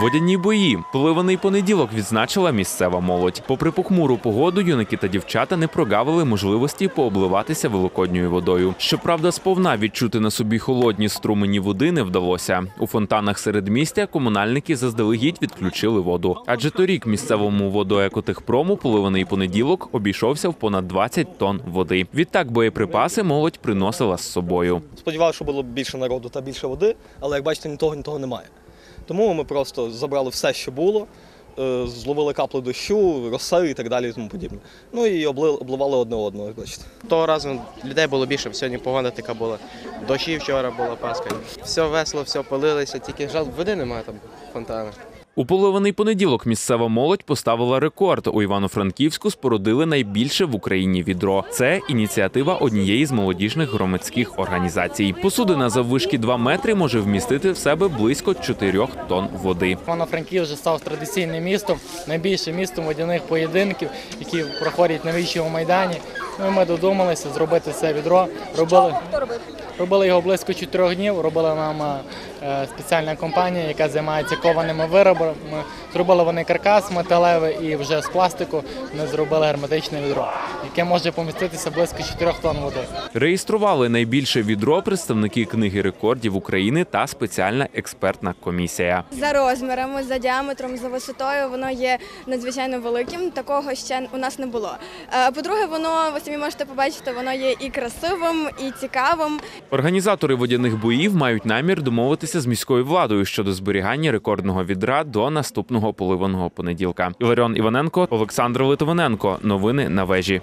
Водяні бої, поливаний понеділок відзначила місцева молодь. Попри похмуру погоду, юнаки та дівчата не прогавили можливості пообливатися великодньою водою. Щоправда, сповна відчути на собі холодні струмені води не вдалося. У фонтанах середмістя комунальники заздалегідь відключили воду. Адже торік місцевому водоекотехпрому поливаний понеділок обійшовся в понад 20 тонн води. Відтак боєприпаси молодь приносила з собою. Сподівався, що було більше народу та більше води, але як бачите, ні того, ні того немає. Тому ми просто забрали все, що було, е, зловили каплю дощу, роси і так далі і тому подібне. Ну і обливали одне одного, як бачите. Того разу людей було більше, сьогодні погода така була. Дощі вчора була паска. Все весело, все палилося, тільки жаль, води немає там фонтану. У поливаний понеділок місцева молодь поставила рекорд. У Івано-Франківську спорудили найбільше в Україні відро. Це ініціатива однієї з молодіжних громадських організацій. Посудина заввишки 2 метри може вмістити в себе близько 4 тонн води. Івано-Франків вже став традиційним містом, найбільшим містом водяних поєдинків, які проходять на вічому майдані. Ну ми додумалися зробити це відро. Робили, робили його близько чотирьох днів. Робила нам е, спеціальна компанія, яка займається кованими виробами. Зробили вони каркас металевий і вже з пластику ми зробили герметичне відро, яке може поміститися близько 4 тонн води. Реєстрували найбільше відро представники книги рекордів України та спеціальна експертна комісія. За розмірами, за діаметром, за висотою воно є надзвичайно великим. Такого ще у нас не було. Е, По-друге, воно ви самі можете побачити, воно є і красивим, і цікавим. Організатори водяних боїв мають намір домовитися з міською владою щодо зберігання рекордного відра до наступного поливаного понеділка. Іларіон Іваненко, Олександр Литвиненко. Новини на вежі.